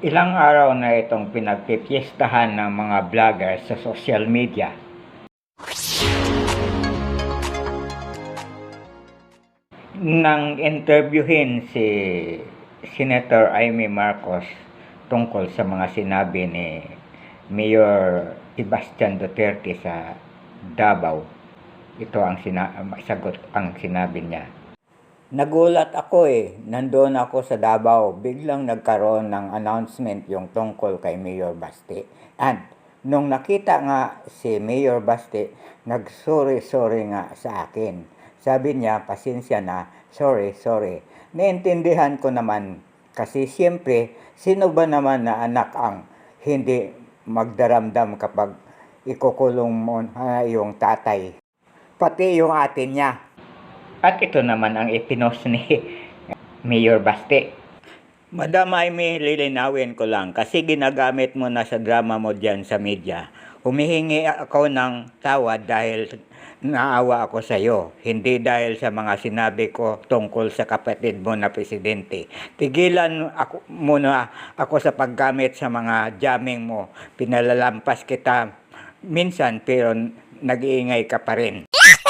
Ilang araw na itong pinagpipiestahan ng mga vlogger sa social media. Nang interviewin si Senator Amy Marcos tungkol sa mga sinabi ni Mayor Sebastian Duterte sa Davao, ito ang sina- sagot ang sinabi niya. Nagulat ako eh. Nandoon ako sa Davao. Biglang nagkaroon ng announcement yung tungkol kay Mayor Basti. And nung nakita nga si Mayor Basti, nag-sorry-sorry nga sa akin. Sabi niya, pasensya na, sorry, sorry. Naintindihan ko naman kasi siyempre, sino ba naman na anak ang hindi magdaramdam kapag ikukulong mo na yung tatay. Pati yung atin niya. At ito naman ang ipinost ni Mayor Baste. Madam Amy, lilinawin ko lang kasi ginagamit mo na sa drama mo dyan sa media. Humihingi ako ng tawad dahil naawa ako sa iyo, hindi dahil sa mga sinabi ko tungkol sa kapatid mo na presidente. Tigilan ako muna ako sa paggamit sa mga jamming mo. Pinalalampas kita minsan pero nag-iingay ka pa rin.